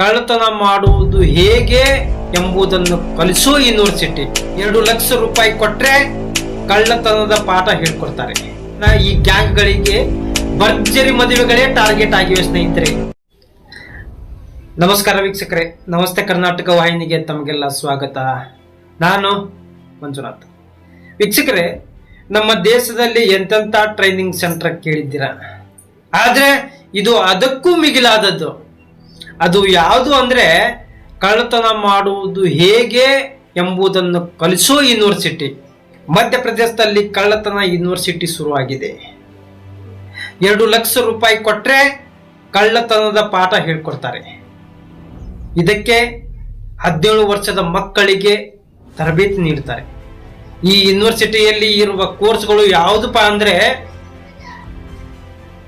ಕಳ್ಳತನ ಮಾಡುವುದು ಹೇಗೆ ಎಂಬುದನ್ನು ಕಲಿಸೋ ಯೂನಿವರ್ಸಿಟಿ. ಎರಡು ಲಕ್ಷ ರೂಪಾಯಿ ಕೊಟ್ರೆ ಕಳ್ಳತನದ ಪಾಠ ಹೇಳ್ಕೊಡ್ತಾರೆ. ಈ ಗ್ಯಾಂಗ್ಗಳಿಗೆ ಭರ್ಜರಿ ಮದುವೆಗಳೇ ಟಾರ್ಗೆಟ್ ಆಗಿವೆ ಸ್ನೇಹಿತರೆ. ನಮಸ್ಕಾರ ವೀಕ್ಷಕರೇ. ನಮಸ್ತೆ ಕರ್ನಾಟಕ ವಾಹಿನಿಗೆ ತಮಗೆಲ್ಲ ಸ್ವಾಗತ. ನಾನು ಮಂಜುನಾಥ್. ವೀಕ್ಷಕರೇ, ನಮ್ಮ ದೇಶದಲ್ಲಿ ಎಂತೆಂಥ ಟ್ರೈನಿಂಗ್ ಸೆಂಟರ್ ಕೇಳಿದ್ದೀರಾ? ಆದರೆ ಇದು ಅದಕ್ಕೂ ಮಿಗಿಲಾದದ್ದು. ಅದು ಯಾವುದು ಅಂದ್ರೆ ಕಳ್ಳತನ ಮಾಡುವುದು ಹೇಗೆ ಎಂಬುದನ್ನು ಕಲಿಸೋ ಯೂನಿವರ್ಸಿಟಿ. ಮಧ್ಯಪ್ರದೇಶದಲ್ಲಿ ಕಳ್ಳತನ ಯೂನಿವರ್ಸಿಟಿ ಶುರುವಾಗಿದೆ. ಎರಡು ಲಕ್ಷ ರೂಪಾಯಿ ಕೊಟ್ರೆ ಕಳ್ಳತನದ ಪಾಠ ಹೇಳ್ಕೊಡ್ತಾರೆ. ಇದಕ್ಕೆ ಹದಿನೇಳು ವರ್ಷದ ಮಕ್ಕಳಿಗೆ ತರಬೇತಿ ನೀಡ್ತಾರೆ. ಈ ಯೂನಿವರ್ಸಿಟಿಯಲ್ಲಿ ಇರುವ ಕೋರ್ಸ್ಗಳು ಯಾವುದಪ್ಪ ಅಂದ್ರೆ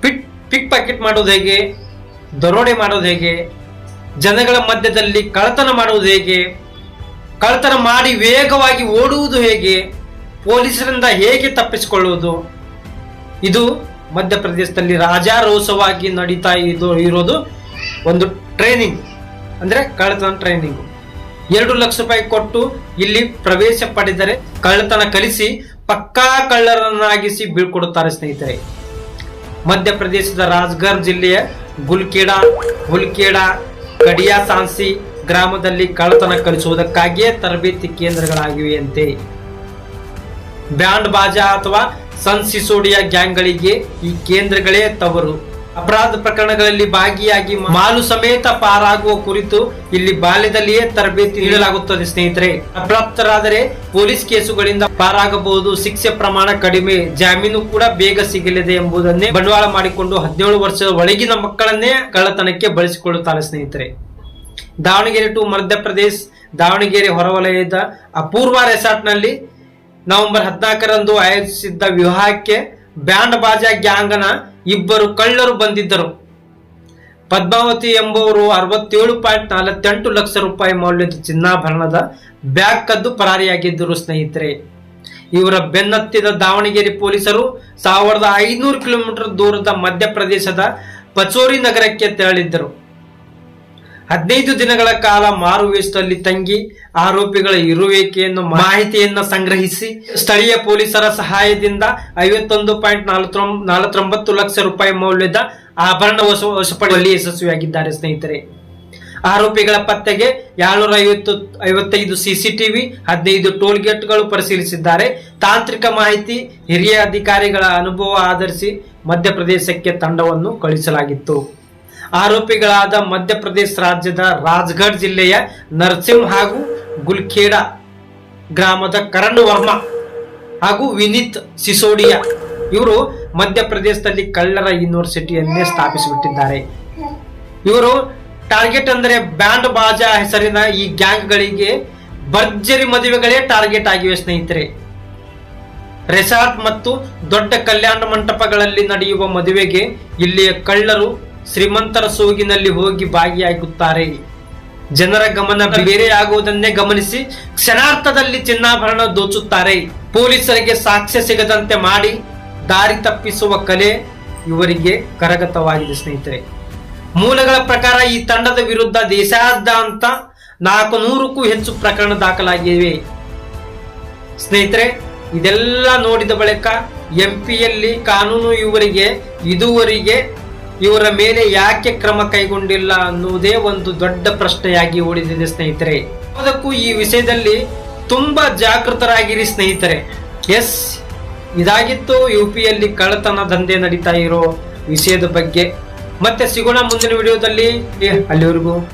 ಪಿಕ್ ಪಿಕ್ ಪಾಕೆಟ್ ಮಾಡೋದು ಹೇಗೆ, ದರೋಡೆ ಮಾಡೋದು ಹೇಗೆ ಜನಗಳ ಮಧ್ಯದಲ್ಲಿ ಕಳತನ ಮಾಡುವುದು ಹೇಗೆ? ಕಳತನ ಮಾಡಿ ವೇಗವಾಗಿ ಓಡುವುದು ಹೇಗೆ? ಪೊಲೀಸರಿಂದ ಹೇಗೆ ತಪ್ಪಿಸಿಕೊಳ್ಳುವುದು? ಇದು ಮಧ್ಯಪ್ರದೇಶದಲ್ಲಿ ರಾಜಾರೋಸವಾಗಿ ನಡೀತಾ ಇದು ಇರೋದು ಒಂದು ಟ್ರೈನಿಂಗ್ ಅಂದರೆ ಕಳ್ಳತನ ಟ್ರೈನಿಂಗ್ ಎರಡು ಲಕ್ಷ ರೂಪಾಯಿ ಕೊಟ್ಟು ಇಲ್ಲಿ ಪ್ರವೇಶ ಪಡೆದರೆ ಕಳ್ಳತನ ಕಲಿಸಿ ಪಕ್ಕಾ ಕಳ್ಳರನ್ನಾಗಿಸಿ ಬೀಳ್ಕೊಡುತ್ತಾರೆ ಸ್ನೇಹಿತರೆ. ಮಧ್ಯಪ್ರದೇಶದ ರಾಜ್ಗರ್ ಜಿಲ್ಲೆಯ ಗುಲ್ಕೇಡಾ ಹುಲ್ಕೇಡಾ ಕಡಿಯಾ ಸಾನ್ಸಿ ಗ್ರಾಮದಲ್ಲಿ ಕಳ್ಳತನ ಕಲಿಸುವುದಕ್ಕಾಗಿಯೇ ತರಬೇತಿ ಕೇಂದ್ರಗಳಾಗಿವೆಯಂತೆ ಬ್ಯಾಂಡ್ ಬಾಜಾ ಅಥವಾ ಸನ್ ಸಿಸೋಡಿಯಾ ಗ್ಯಾಂಗ್ಗಳಿಗೆ ಈ ಕೇಂದ್ರಗಳೇ ತವರು. ಅಪರಾಧ ಪ್ರಕರಣಗಳಲ್ಲಿ ಭಾಗಿಯಾಗಿ ಮಾಲು ಸಮೇತ ಪಾರಾಗುವ ಕುರಿತು ಇಲ್ಲಿ ಬಾಲ್ಯದಲ್ಲಿಯೇ ತರಬೇತಿ ನೀಡಲಾಗುತ್ತದೆ, ಸ್ನೇಹಿತರೆ. ಅಪ್ರಾಪ್ತರಾದರೆ ಪೊಲೀಸ್ ಕೇಸುಗಳಿಂದ ಪಾರಾಗಬಹುದು. ಶಿಕ್ಷೆ ಪ್ರಮಾಣ ಕಡಿಮೆ, ಜಾಮೀನು ಕೂಡ ಬೇಗ ಸಿಗಲಿದೆ ಎಂಬುದನ್ನೇ ಬಂಡವಾಳ ಮಾಡಿಕೊಂಡು ಹದಿನೇಳು ವರ್ಷದ ಒಳಗಿನ ಮಕ್ಕಳನ್ನೇ ಕಳ್ಳತನಕ್ಕೆ ಬಳಸಿಕೊಳ್ಳುತ್ತಾರೆ ಸ್ನೇಹಿತರೆ. ದಾವಣಗೆರೆ ಟು ಮಧ್ಯಪ್ರದೇಶ ದಾವಣಗೆರೆ ಹೊರವಲಯದ ಅಪೂರ್ವ ರೆಸಾರ್ಟ್ನಲ್ಲಿ ನವೆಂಬರ್ ಹದಿನಾಲ್ಕರಂದು ಆಯೋಜಿಸಿದ್ದ ವಿವಾಹಕ್ಕೆ ಬ್ಯಾಂಡ್ ಬಾಜಾ ಗ್ಯಾಂಗ್ನ ಇಬ್ಬರು ಕಳ್ಳರು ಬಂದಿದ್ದರು. ಪದ್ಮಾವತಿ ಎಂಬುವರು ಅರವತ್ತೇಳು ಪಾಯಿಂಟ್ ನಲವತ್ತೆಂಟು ಲಕ್ಷ ರೂಪಾಯಿ ಮೌಲ್ಯದ ಚಿನ್ನಾಭರಣದ ಬ್ಯಾಗ್ ಕದ್ದು ಪರಾರಿಯಾಗಿದ್ದರು ಸ್ನೇಹಿತರೆ. ಇವರ ಬೆನ್ನತ್ತಿದ ದಾವಣಗೆರೆ ಪೊಲೀಸರು ಸಾವಿರದ ಐನೂರು ಕಿಲೋಮೀಟರ್ ದೂರದ ಮಧ್ಯಪ್ರದೇಶದ ಪಚೋರಿ ನಗರಕ್ಕೆ ತೆರಳಿದ್ದರು. ಹದಿನೈದು ದಿನಗಳ ಕಾಲ ಮಾರುವೇಷದಲ್ಲಿ ತಂಗಿ ಆರೋಪಿಗಳ ಇರುವಿಕೆಯನ್ನು ಮಾಹಿತಿಯನ್ನು ಸಂಗ್ರಹಿಸಿ ಸ್ಥಳೀಯ ಪೊಲೀಸರ ಸಹಾಯದಿಂದ ಐವತ್ತೊಂದು ಪಾಯಿಂಟ್ ನಲವತ್ತೊಂಬತ್ತು ಲಕ್ಷ ರೂಪಾಯಿ ಮೌಲ್ಯದ ಆಭರಣ ವಶ ವಶಪಡಿಸುವಲ್ಲಿ ಯಶಸ್ವಿಯಾಗಿದ್ದಾರೆ ಸ್ನೇಹಿತರೆ. ಆರೋಪಿಗಳ ಪತ್ತೆಗೆ ಏಳ್ನೂರ ಐವತ್ತು ಐವತ್ತೈದು ಸಿಸಿಟಿವಿ ಹದಿನೈದು ಟೋಲ್ ಗೇಟ್ಗಳು ಪರಿಶೀಲಿಸಿದ್ದಾರೆ. ತಾಂತ್ರಿಕ ಮಾಹಿತಿ ಹಿರಿಯ ಅಧಿಕಾರಿಗಳ ಅನುಭವ ಆಧರಿಸಿ ಮಧ್ಯಪ್ರದೇಶಕ್ಕೆ ತಂಡವನ್ನು ಕಳಿಸಲಾಗಿತ್ತು ಆರೋಪಿಗಳಾದ ಮಧ್ಯಪ್ರದೇಶ ರಾಜ್ಯದ ರಾಜ್ಗಢ್ ಜಿಲ್ಲೆಯ ನರ್ಸಿಂಗ್ ಹಾಗೂ ಗುಲ್ಖೇಡಾ ಗ್ರಾಮದ ಕರಣ್ ವರ್ಮಾ ಹಾಗೂ ವಿನೀತ್ ಸಿಸೋಡಿಯಾ, ಇವರು ಮಧ್ಯಪ್ರದೇಶದಲ್ಲಿ ಕಳ್ಳರ ಯೂನಿವರ್ಸಿಟಿಯನ್ನೇ ಸ್ಥಾಪಿಸಿಬಿಟ್ಟಿದ್ದಾರೆ. ಇವರು ಟಾರ್ಗೆಟ್ ಅಂದರೆ ಬ್ಯಾಂಡ್ ಬಾಜಾ ಹೆಸರಿನ ಈ ಗ್ಯಾಂಗ್ಗಳಿಗೆ ಭರ್ಜರಿ ಮದುವೆಗಳೇ ಟಾರ್ಗೆಟ್ ಆಗಿವೆ ಸ್ನೇಹಿತರೆ. ರೆಸಾರ್ಟ್ ಮತ್ತು ದೊಡ್ಡ ಕಲ್ಯಾಣ ಮಂಟಪಗಳಲ್ಲಿ ನಡೆಯುವ ಮದುವೆಗೆ ಇಲ್ಲಿಯ ಕಳ್ಳರು ಶ್ರೀಮಂತರ ಸೋಗಿನಲ್ಲಿ ಹೋಗಿ ಭಾಗಿಯಾಗುತ್ತಾರೆ. ಜನರ ಗಮನ ಬೇರೆಯಾಗುವುದನ್ನೇ ಗಮನಿಸಿ ಕ್ಷಣಾರ್ಥದಲ್ಲಿ ಚಿನ್ನಾಭರಣ ದೋಚುತ್ತಾರೆ. ಪೊಲೀಸರಿಗೆ ಸಾಕ್ಷ್ಯ ಸಿಗದಂತೆ ಮಾಡಿ ದಾರಿ ತಪ್ಪಿಸುವ ಕಲೆ ಇವರಿಗೆ ಕರಗತವಾಗಿದೆ, ಸ್ನೇಹಿತರೆ. ಮೂಲಗಳ ಪ್ರಕಾರ ಈ ತಂಡದ ವಿರುದ್ಧ ದೇಶಾದ್ಯಂತ ನಾಲ್ಕು ನೂರಕ್ಕೂ ಹೆಚ್ಚು ಪ್ರಕರಣ ದಾಖಲಾಗಿವೆ. ಸ್ನೇಹಿತರೆ, ಇದೆಲ್ಲ ನೋಡಿದ ಬಳಿಕ ಎಂಪಿಯಲ್ಲಿ ಕಾನೂನು ಇವರಿಗೆ ಇದುವರೆಗೆ ಇವರ ಮೇಲೆ ಯಾಕೆ ಕ್ರಮ ಕೈಗೊಂಡಿಲ್ಲ ಅನ್ನುವುದೇ ಒಂದು ದೊಡ್ಡ ಪ್ರಶ್ನೆಯಾಗಿ ಉಳಿದಿದೆ ಸ್ನೇಹಿತರೆ. ಅದಕ್ಕೂ ಈ ವಿಷಯದಲ್ಲಿ ತುಂಬಾ ಜಾಗೃತರಾಗಿರಿ ಸ್ನೇಹಿತರೆ. ಎಸ್, ಇದಾಗಿತ್ತು ಯು ಪಿಯಲ್ಲಿ ಕಳ್ಳತನ ದಂಧೆ ನಡೀತಾ ಇರೋ ವಿಷಯದ ಬಗ್ಗೆ. ಮತ್ತೆ ಸಿಗೋಣ ಮುಂದಿನ ವಿಡಿಯೋದಲ್ಲಿ. ಅಲ್ಲಿವರೆಗೂ.